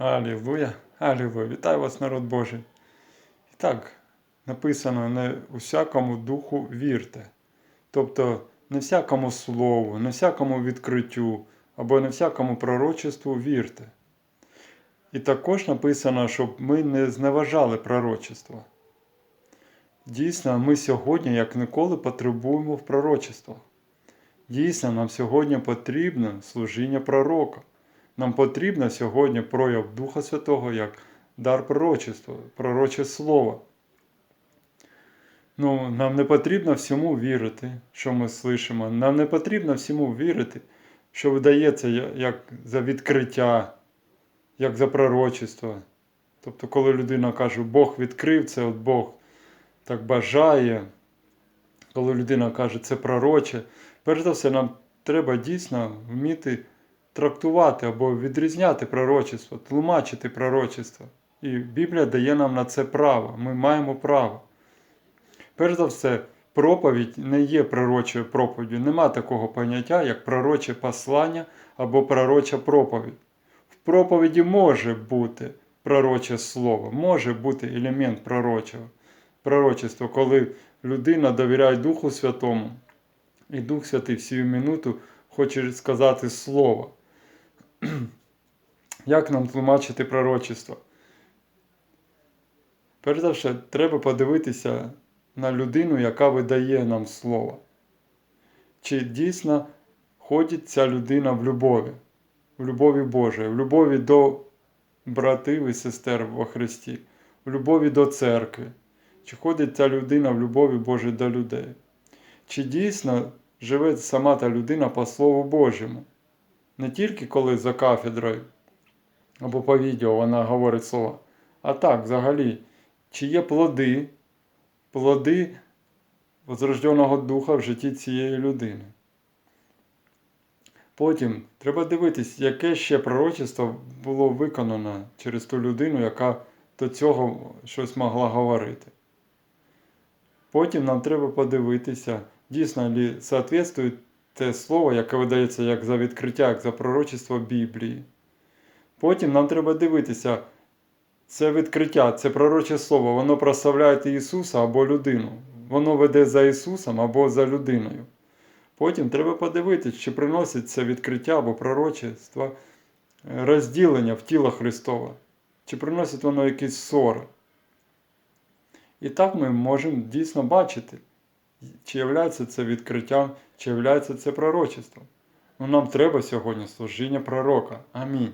Алілуя, алілуя. Вітаю вас, народ Божий. І так, написано, не усякому духу вірте. Тобто не всякому слову, не всякому відкриттю або не всякому пророчеству вірте. І також написано, щоб ми не зневажали пророчества. Дійсно, ми сьогодні, як ніколи, потребуємо в пророчествах. Дійсно, нам сьогодні потрібно служіння пророка. Нам потрібно сьогодні прояв Духа Святого як дар пророчества, пророче слово. Ну, нам не потрібно всьому вірити, що ми слышимо. Нам не потрібно всьому вірити, що видається як за відкриття, як за пророчество. Тобто, коли людина каже, Бог відкрив це, от Бог так бажає, коли людина каже, це пророче, перш за все, нам треба дійсно вміти трактувати або відрізняти пророчество, тлумачити пророчество. І Біблія дає нам на це право. Ми маємо право. Перш за все, проповідь не є пророчою проповіддю. Нема такого поняття, як пророче послання або пророча проповідь. В проповіді може бути пророче слово, може бути елемент пророчого. Пророчества, коли людина довіряє Духу Святому, і Дух Святий в сію минуту хоче сказати слово. Як нам тлумачити пророчество? Перш за все, треба подивитися на людину, яка видає нам слово. Чи дійсно ходить ця людина в любові, в любові Божої, в любові до братів і сестер во Христі, в любові до церкви. Чи ходить ця людина в любові Божої до людей? Чи дійсно живе сама та людина по Слову Божому? Не тільки коли за кафедрою або по відео вона говорить слова, а так, взагалі, чи є плоди, плоди возрожденого духа в житті цієї людини. Потім треба дивитись, яке ще пророчество було виконано через ту людину, яка до цього щось могла говорити. Потім нам треба подивитися, дійсно ли соответствує те слово, яке видається як за відкриття, як за пророчество Біблії. Потім нам треба дивитися, це відкриття, це пророче слово, воно прославляє Ісуса або людину. Воно веде за Ісусом або за людиною. Потім треба подивитися, чи приносить це відкриття або пророчество е, розділення в тіло Христове, чи приносить воно якісь ссори. І так ми можемо дійсно бачити, чи являється це відкриттям, чи являється це пророчеством. Ну, нам треба сьогодні служіння пророка. Амінь.